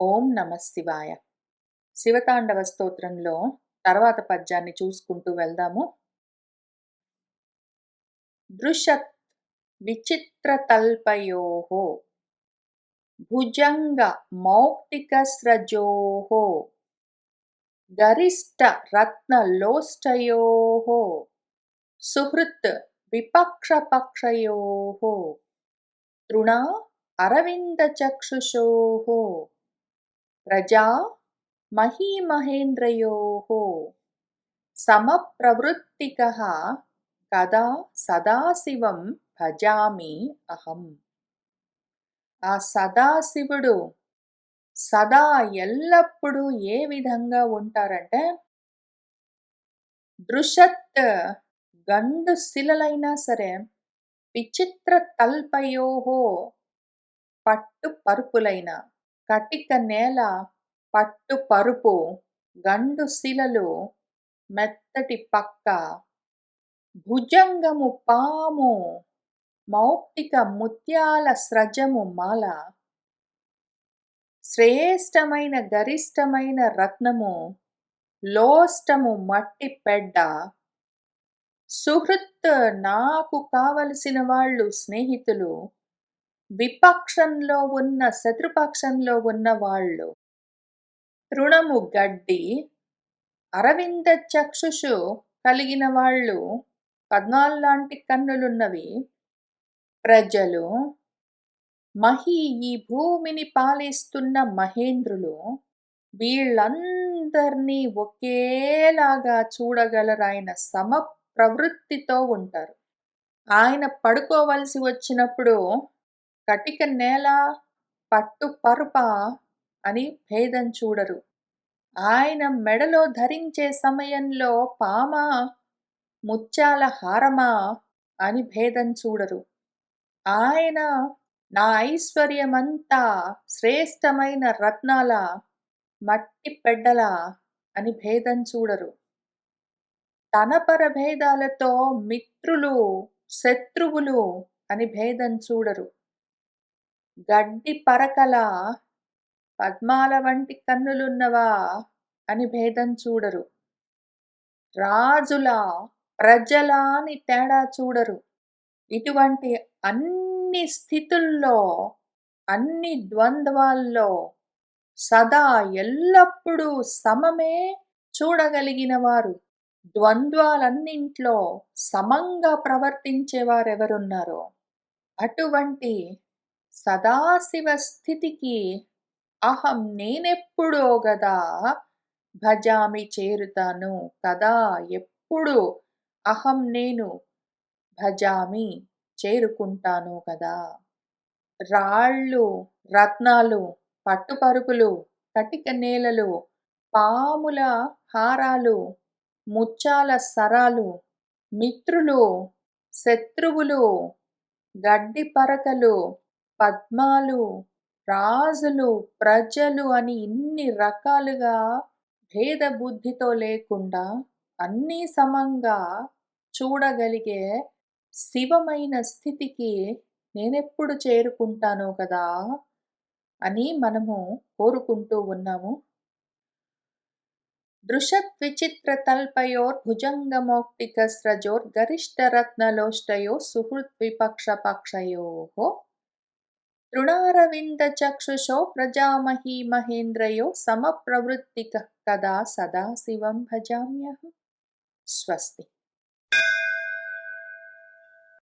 ఓం నమ శివాయ. శివతాండవ స్తోత్రంలో తర్వాత పద్యాన్ని చూసుకుంటూ వెళ్దాము. దృశత్ విచిత్రతల్పయోహో భుజంగ మౌక్తికస్రజోహో గరిష్ట రత్నలోష్టయోహో సుహృత్ విపక్షపక్షయోహో తృణా అరవిందచక్షుషోः ప్రజా మహీమహేంద్రయో సమప్రవృత్తిక కదా సదాశివం భజామి అహం. ఆ సదాశివుడు సదా ఎల్లప్పుడూ ఏ విధంగా ఉంటారంటే దృశత్ గండు శిలలైనా సరే విచిత్ర తల్పయోహో పట్టు పరుపులైన కటిక నేల పట్టు పరుపు గండు శిలలు మెత్తటి పక్క. భుజంగము పాము మౌక్తిక ముత్యాల స్రజము మాల. శ్రేష్టమైన గరిష్టమైన రత్నము లోష్టము మట్టి పెడ్డ. సుహృత్ నాకు కావలసిన వాళ్ళు స్నేహితులు విపక్షంలో ఉన్న శత్రుపక్షంలో ఉన్న వాళ్ళు. తృణము గడ్డి అరవింద చక్షుషు కలిగిన వాళ్ళు పద్నాలులాంటి కన్నులున్నవి. ప్రజలు మహి ఈ భూమిని పాలిస్తున్న మహేంద్రులు వీళ్ళందరినీ ఒకేలాగా చూడగలరాయన సమ ప్రవృత్తితో ఉంటారు. ఆయన పడుకోవలసి వచ్చినప్పుడు కటిక నేల పట్టు పరుప అని భేదం చూడరు. ఆయన మెడలో ధరించే సమయంలో పామ ముత్యాల హారమా అని భేదం చూడరు. ఆయన నా ఐశ్వర్యమంతా శ్రేష్టమైన రత్నాల మట్టి పెడ్డల అని భేదం చూడరు. తన పరభేదాలతో మిత్రులు శత్రువులు అని భేదం చూడరు. గడ్డి పరకల పద్మాల వంటి కన్నులున్నవా అని భేదం చూడరు. రాజుల ప్రజల అని తేడా చూడరు. ఇటువంటి అన్ని స్థితుల్లో అన్ని ద్వంద్వాల్లో సదా ఎల్లప్పుడూ సమమే చూడగలిగిన వారు ద్వంద్వాలన్నింట్లో సమంగా ప్రవర్తించేవారెవరున్నారో అటువంటి సదాశివ స్థితికి అహం నేనెప్పుడో గదా భజామి చేరుతాను కదా ఎప్పుడు అహం నేను భజామి చేరుకుంటాను కదా. రాళ్ళు రత్నాలు పట్టుపరుపులు కటిక నేలలు పాముల హారాలు ముచ్చాల సరాలు మిత్రులు శత్రువులు గడ్డి పరకలు పద్మాలు రాజులు ప్రజలు అని ఇన్ని రకాలుగా భేద బుద్ధితో లేకుండా అన్నీ సమంగా చూడగలిగే శివమైన స్థితికి నేనెప్పుడు చేరుకుంటానో కదా అని మనము కోరుకుంటూ ఉన్నాము. దృషత్ విచిత్ర తల్పయోర్ భుజంగమౌక్తిక స్రజోర్ గరిష్ట రత్నలోష్టయో సుహృద్ విపక్ష పక్షయో तृणारविन्दचक्षुषो प्रजामही महेन्द्रयो समप्रवृत्तिकः कदा सदा शिवं भजाम्यहम् स्वस्ति